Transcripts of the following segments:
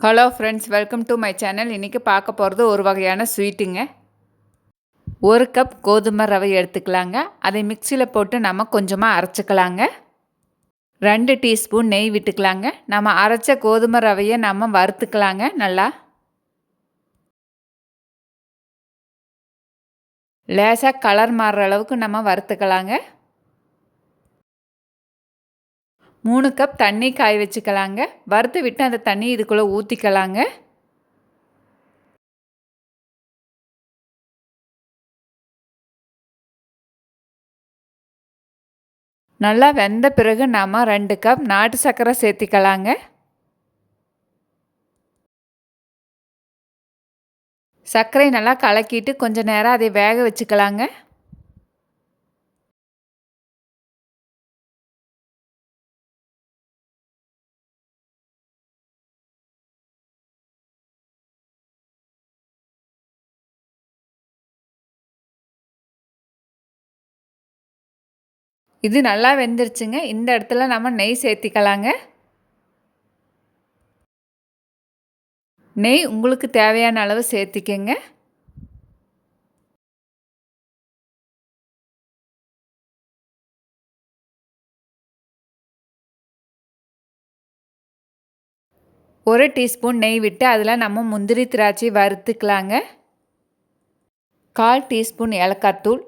Hello friends welcome to my channel இன்றைக்கி பார்க்க போகிறது ஒரு வகையான ஸ்வீட்டுங்க ஒரு கப் கோதுமை ரவை எடுத்துக்கலாங்க. அதை மிக்சியில் போட்டு நம்ம கொஞ்சமாக அரைச்சிக்கலாங்க. ரெண்டு டீஸ்பூன் நெய் விட்டுக்கலாங்க. நம்ம அரைச்ச கோதுமை ரவையை நம்ம வறுத்துக்கலாங்க நல்லா. லேசாக கலர் மாறுற அளவுக்கு நம்ம வறுத்துக்கலாங்க. மூணு கப் தண்ணி காய வச்சுக்கலாங்க. வறுத்து விட்டு அந்த தண்ணி இதுக்குள்ளே ஊற்றிக்கலாங்க நல்லா வெந்த பிறகு நாம் ரெண்டு கப் நாட்டு சர்க்கரை சேர்த்திக்கலாங்க. சர்க்கரை நல்லா கலக்கிட்டு கொஞ்சம் நேரம் அதை வேக வச்சுக்கலாங்க. இது நல்லா வெந்துருச்சுங்க. இந்த இடத்துல நம்ம நெய் சேர்த்திக்கலாங்க. நெய் உங்களுக்கு தேவையான அளவு சேர்த்திக்கங்க. ஒரு டீஸ்பூன் நெய் விட்டு அதில் நம்ம முந்திரி திராட்சை வறுத்துக்கலாங்க. கால் டீஸ்பூன் ஏலக்காத்தூள்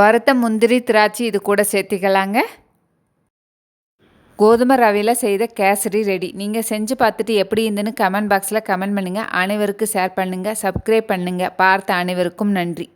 வறுத்த முந்திரி திராட்சை இது கூட சேர்த்திக்கலாங்க. கோதுமை ரவையில் செய்த கேசரி ரெடி. நீங்கள் செஞ்சு பார்த்துட்டு எப்படி இருந்துன்னு கமெண்ட் பாக்ஸில் கமெண்ட் பண்ணுங்கள் அனைவருக்கும் ஷேர் பண்ணுங்கள் சப்ஸ்கிரைப் பண்ணுங்கள் பார்த்த அனைவருக்கும் நன்றி.